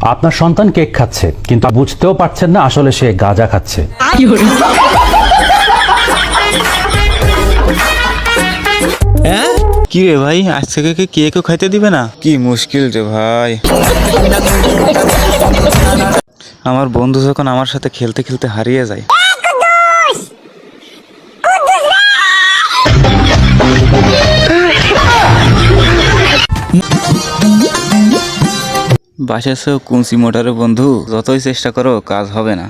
আপনার সন্তান কেক খাচ্ছে কিন্তু বুঝতেও পারছেন না আসলে সে গাঁজা খাচ্ছে। কি রে ভাই আজ থেকে কি কেকও খাইতে দিবে না? কি মুশকিল রে ভাই। আমার বন্ধু যখন আমার সাথে খেলতে খেলতে হারিয়ে যায় বাসাসেও কুঞ্চি মোটারে বন্ধু, যতই চেষ্টা করো, কাজ হবে না।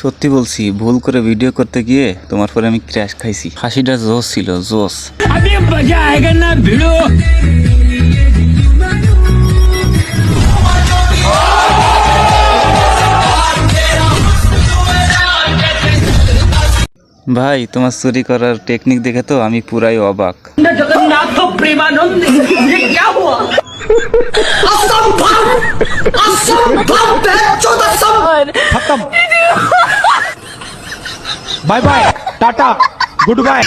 সত্যি বলছি, ভুল করে ভিডিও করতে গিয়ে তোমার পরে আমি ক্র্যাশ খাইছি। হাসিটা জোস ছিল জোস ভাই তোমার চুরি করার টেকনিক দেখে তো আমি পুরাই অবাক। Bye bye tata goodbye.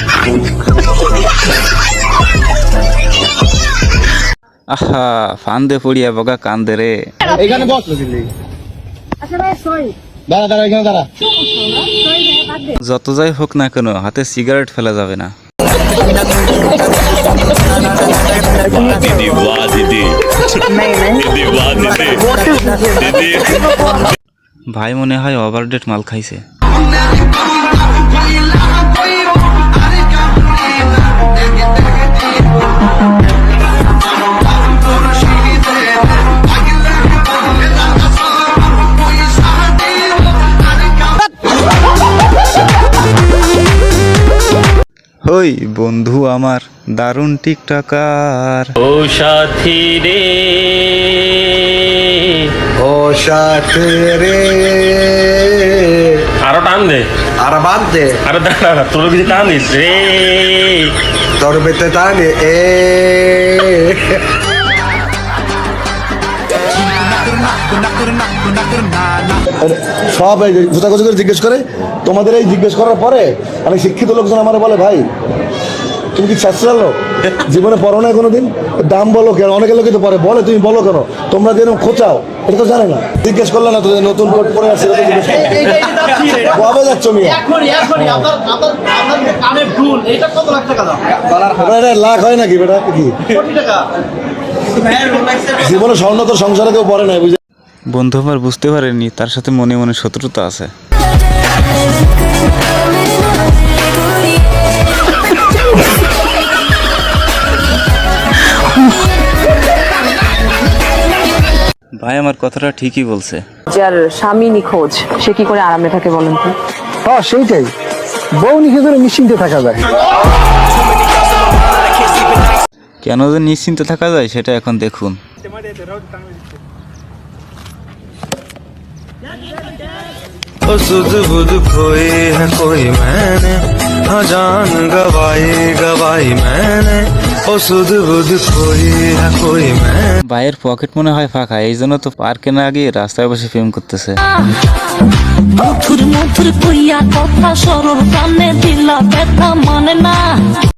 আহা ফান্দে পড়িয়া বগা কান্দে রে। এখানে বস। দাঁড়া দাঁড়া এখানে দাঁড়া। যত যাই হোক না কেন, হাতে সিগারেট ফেলা যাবে না। ভাই মনে হয় ওভারডেট মাল খাইছে। হই বন্ধু আমার দারুণ টিকটাকার। ও সাথী রে। ও সাথী রে। আরও টান দে। আর বাদ দে। আরও দাঁড়া তোর কিছু টান দিস। রে। তোর বেতে টানে এ। সব এই খোঁজাখুঁজি করে জিজ্ঞেস করে তোমাদের এই জিজ্ঞেস করার পরে অনেক শিক্ষিত লোকজন আমার বলে ভাই তুমি কি চালো জীবনে পড়ো না কোনোদিন? দাম বলো কেন? অনেকে লোকে তো পরে বলে তুমি বলো কেন? তোমরা যেরকম খোঁচাও এটা তো জানে না। জিজ্ঞেস করলে না তো যে নতুন কোট পরে আসছে। কবে যাচ্ছ মিয়া? লাখ হয় নাকি বেটা? কি? জীবনে স্বর্ণ তো সংসারে কেউ পরে নাই বুঝে বন্ধু আমার বুঝতে পারেনি তার সাথে মনে মনে শত্রুতা আছে। ভাই আমার কথাটা ঠিকই বলছে। যার স্বামী নিখোঁজ সে কি করে আরামে থাকে বলেন তো? হ্যাঁ সেইটাই। বউ নিষেধ নিশ্চিন্তে থাকা যায়। কেন যে নিশ্চিন্তে থাকা যায় সেটা এখন দেখুন। सुध बुध खोई है कोई मैंने हाँ जान गवाई गवाई मैंने ओ सुध बुध खोई है कोई मैंने ভাইয়ের পকেট মনে হয় ফাঁকা এই জন্য তো পার্কে না গিয়ে রাস্তায় বসে ফিল্ম করতেছে মধুর মধুর কইয়া কথা সরল কানে দিলা ব্যথা মানে না